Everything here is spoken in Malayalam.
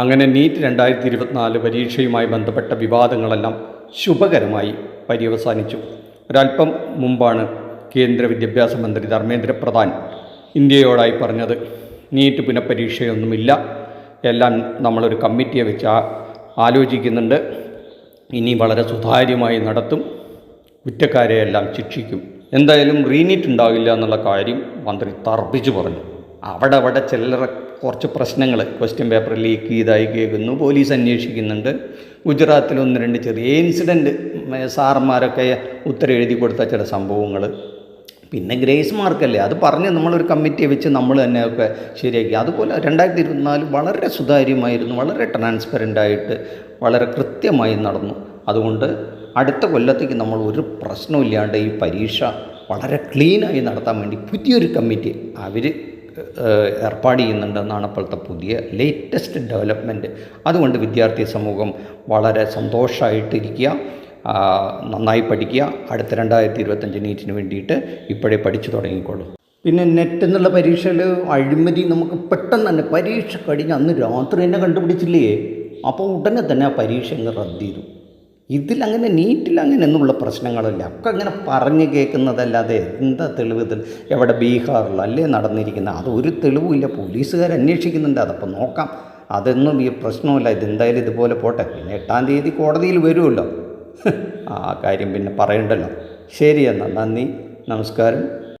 അങ്ങനെ നീറ്റ് രണ്ടായിരത്തി ഇരുപത്തിനാല് പരീക്ഷയുമായി ബന്ധപ്പെട്ട വിവാദങ്ങളെല്ലാം ശുഭകരമായി പര്യവസാനിച്ചു. ഒരല്പം മുമ്പാണ് കേന്ദ്ര വിദ്യാഭ്യാസ മന്ത്രി ധർമ്മേന്ദ്ര പ്രധാൻ ഇന്ത്യയോടായി പറഞ്ഞത് നീറ്റ് പുനഃപരീക്ഷയൊന്നുമില്ല. എല്ലാം നമ്മളൊരു കമ്മിറ്റിയെ വെച്ച് ആലോചിക്കുന്നുണ്ട്. ഇനി വളരെ സുതാര്യമായി നടത്തും. കുറ്റക്കാരെയെല്ലാം ശിക്ഷിക്കും. എന്തായാലും റീനീറ്റ് ഉണ്ടാവില്ല എന്നുള്ള കാര്യം മന്ത്രി തർപ്പിച്ചു പറഞ്ഞു. അവിടെ അവിടെ ചില്ലറ കുറച്ച് പ്രശ്നങ്ങൾ ക്വസ്റ്റ്യൻ പേപ്പർ ലീക്ക് ചെയ്തായി കേൾക്കുന്നു. പോലീസ് അന്വേഷിക്കുന്നുണ്ട്. ഗുജറാത്തിൽ ഒന്ന് രണ്ട് ചെറിയ ഇൻസിഡന്റ് സാറന്മാരൊക്കെ ഉത്തരം എഴുതി കൊടുത്ത ചില സംഭവങ്ങൾ. പിന്നെ ഗ്രേസ് മാർക്കല്ലേ? അത് പറഞ്ഞ് നമ്മളൊരു കമ്മിറ്റിയെ വെച്ച് നമ്മൾ തന്നെയൊക്കെ ശരിയാക്കി. അതുപോലെ രണ്ടായിരത്തി ഇരുപത്തിനാല് വളരെ സുതാര്യമായിരുന്നു വളരെ ട്രാൻസ്പെറന്റ് ആയിട്ട് വളരെ കൃത്യമായി നടന്നു. അതുകൊണ്ട് അടുത്ത കൊല്ലത്തേക്ക് നമ്മൾ ഒരു പ്രശ്നമില്ലാണ്ട് ഈ പരീക്ഷ വളരെ ക്ലീനായി നടത്താൻ വേണ്ടി പുതിയൊരു കമ്മിറ്റി അവർ ഏർപ്പാട് ചെയ്യുന്നുണ്ടെന്നാണ് ഇപ്പോഴത്തെ പുതിയ ലേറ്റസ്റ്റ് ഡെവലപ്മെന്റ് അതുകൊണ്ട് വിദ്യാർത്ഥി സമൂഹം വളരെ സന്തോഷമായിട്ടിരിക്കുക നന്നായി പഠിക്കുക. അടുത്ത രണ്ടായിരത്തി ഇരുപത്തഞ്ച് നീറ്റിന് വേണ്ടിയിട്ട് ഇപ്പോഴേ പഠിച്ചു തുടങ്ങിക്കോളൂ. പിന്നെ നെറ്റ് എന്നുള്ള പരീക്ഷയിൽ അഴിമതി നമുക്ക് പെട്ടെന്ന് തന്നെ പരീക്ഷ കഴിഞ്ഞ് അന്ന് രാത്രി തന്നെ കണ്ടുപിടിച്ചില്ലേ? അപ്പോൾ ഉടനെ തന്നെ ആ പരീക്ഷ അങ്ങ് റദ്ദ് ചെയ്തു. ഇതിലങ്ങനെ നീറ്റിൽ അങ്ങനെ എന്നുള്ള പ്രശ്നങ്ങളില്ല. ഒക്കെ അങ്ങനെ പറഞ്ഞു കേൾക്കുന്നതല്ലാതെ എന്താ തെളിവ് എവിടെ ബീഹാറിൽ അല്ലേ നടന്നിരിക്കുന്നത്? അത് ഒരു തെളിവുമില്ല. പോലീസുകാർ അന്വേഷിക്കുന്നുണ്ട്. അതപ്പോൾ നോക്കാം. അതൊന്നും ഈ പ്രശ്നമില്ല ഇതെന്തായാലും ഇതുപോലെ പോട്ടെ. പിന്നെ എട്ടാം തീയതി കോടതിയിൽ വരുമല്ലോ. ആ കാര്യം പിന്നെ പറയണ്ടല്ലോ. ശരി എന്നാൽ നന്ദി. നമസ്കാരം.